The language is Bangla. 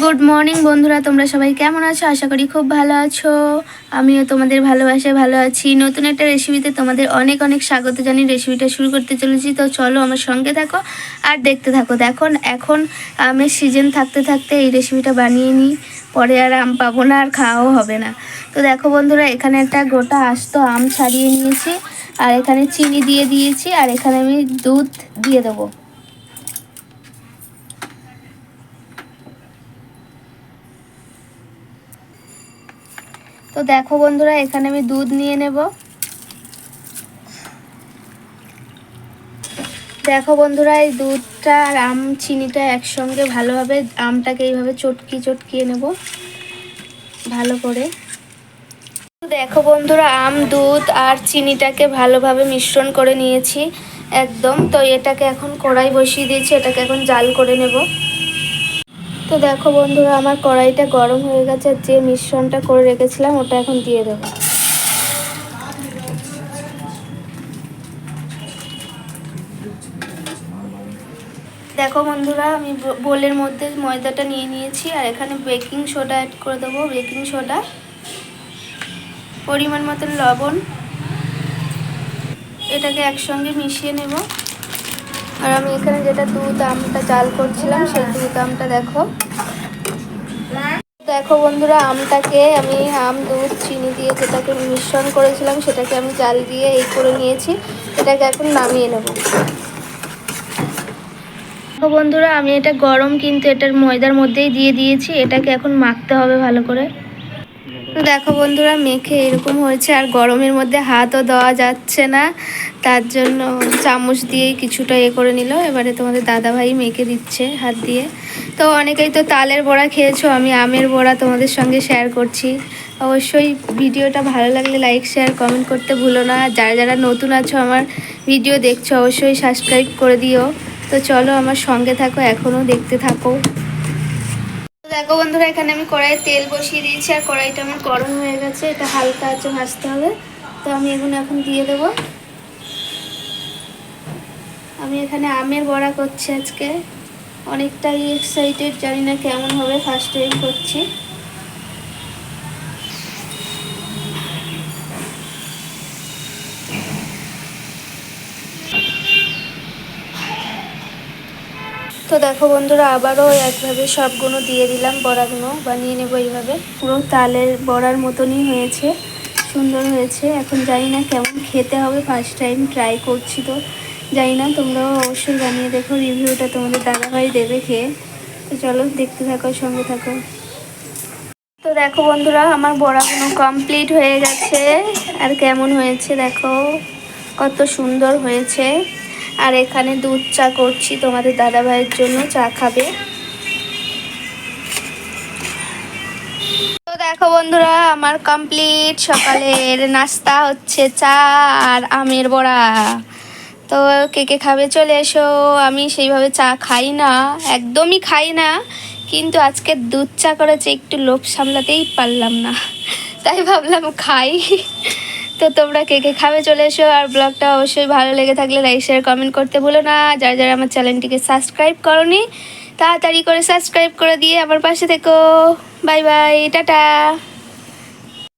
গুড মর্নিং বন্ধুরা, তোমরা সবাই কেমন আছো? আশা করি খুব ভালো আছো। আমিও তোমাদের ভালোবাসায় ভালো আছি। নতুন একটা রেসিপিতে তোমাদের অনেক অনেক স্বাগত জানি রেসিপিটা শুরু করতে চলেছি। তো চলো আমার সঙ্গে থাকো আর দেখতে থাকো। দেখো, এখন আমের সিজন থাকতে থাকতে এই রেসিপিটা বানিয়ে নিই। পরে আর আম পাবো না, আর খাওয়াও হবে না। তো দেখো বন্ধুরা, এখানে একটা গোটা আস্ত আম ছাড়িয়ে নিয়েছি। আর এখানে চিনি দিয়ে দিয়েছি। আর এখানে আমি দুধ দিয়ে দেবো। তো দেখো বন্ধুরা, এখানে আমি দুধ নিয়ে নেব। দেখো বন্ধুরা, এই দুধটা আর আম চিনিটা একসঙ্গে ভালোভাবে, আমটাকে এইভাবে চটকি চটকিয়ে নেব ভালো করে। দেখো বন্ধুরা, আম, দুধ আর চিনিটাকে ভালোভাবে মিশ্রণ করে নিয়েছি একদম। তো এটাকে এখন কড়াই বসিয়ে দিয়েছি, এটাকে এখন জাল করে নেব। তো দেখো বন্ধুরা, আমার কড়াইটা গরম হয়ে গেছে যে মিশ্রণটা করে রেখেছিলাম, ওটা এখন দিয়ে দেবো। দেখো বন্ধুরা, আমি বোলের মধ্যে ময়দাটা নিয়ে নিয়েছি, আর এখানে বেকিং সোডা অ্যাড করে দেবো, বেকিং সোডা। পরিমাণ মতন লবণ। এটাকে একসঙ্গে মিশিয়ে নেব। আর আমি এখানে যেটা দুধ আমটা চাল করছিলাম, সেই দুধ আমটা দেখো। দেখো বন্ধুরা, আমটাকে আমি আম, দুধ, চিনি দিয়ে যেটাকে মিশ্রণ করেছিলাম, সেটাকে আমি জাল দিয়ে এই করে নিয়েছি। এটাকে এখন নামিয়ে নেব। দেখো বন্ধুরা, আমি এটা গরম কিন্তু এটার ময়দার মধ্যেই দিয়ে দিয়েছি। এটাকে এখন মাখতে হবে ভালো করে। তো দেখো বন্ধুরা, মেখে এরকম হয়েছে আর গরমের মধ্যে হাতও দেওয়া যাচ্ছে না। তার জন্য চামচ দিয়েই কিছুটা এ করে নিল। এবারে তোমাদের দাদাভাই মেখে দিচ্ছে হাত দিয়ে। তো অনেকেই তো তালের বড়া খেয়েছো, আমি আমের বড়া তোমাদের সঙ্গে শেয়ার করছি। অবশ্যই ভিডিওটা ভালো লাগলে লাইক শেয়ার কমেন্ট করতে ভুলো না। যারা যারা নতুন আছো আমার ভিডিও দেখছ, অবশ্যই সাবস্ক্রাইব করে দিও। তো চলো আমার সঙ্গে থাকো, এখনও দেখতে থাকো। দেখো বন্ধুরা, এখানে আমি কড়াইয়ে তেল বসিয়ে দিয়েছি আর কড়াইটা আমার গরম হয়ে গেছে। এটা হালকা আছে ভাজতে হবে। তো আমি এগুলো এখন দিয়ে দেবো। আমি এখানে আমের বড়া করছি আজকে। অনেকটাই এক্সাইটেড জানি না কেমন হবে ফার্স্ট টাইম করছি। তো দেখো বন্ধুরা, আবারও একভাবে সবগুলো দিয়ে দিলাম বড়াগুলো, বানিয়ে নেব এইভাবে। পুরো তালের বড়ার মতনই হয়েছে, সুন্দর হয়েছে। এখন জানি না কেমন খেতে হবে ফার্স্ট টাইম ট্রাই করছি তো। জানি না, তোমরাও অবশ্যই বানিয়ে দেখো রিভিউটা তোমাদের দাদাভাই দেবে খেয়ে। তো চলো, দেখতে থাকো, সঙ্গে থাকো। তো দেখো বন্ধুরা, আমার বড়াগুলো কমপ্লিট হয়ে গেছে। আর কেমন হয়েছে দেখো, কত সুন্দর হয়েছে। আর এখানে দুধ চা করছি তোমাদের দাদা ভাইয়ের জন্য, চা খাবে। তো দেখো বন্ধুরা, আমার কমপ্লিট সকালের নাস্তা হচ্ছে চা আর আমের বড়া। তো কে কে খাবে চলে এসো, আমি সেইভাবে চা খাই না, একদমই খাই না, কিন্তু আজকে দুধ চা করেছে, একটু লোভ সামলাতেই পারলাম না। তাই ভাবলাম খাই। তো তোমরা কে কে খাবে চলে এসো আর ব্লগটা অবশ্যই ভালো লেগে থাকলে লাইক শেয়ার কমেন্ট করতে ভুলো না। যারা যারা আমার চ্যানেলটিকে সাবস্ক্রাইব করনি, তাড়াতাড়ি করে সাবস্ক্রাইব করে দিয়ে আমার পাশে থেকো। Bye bye ta-ta.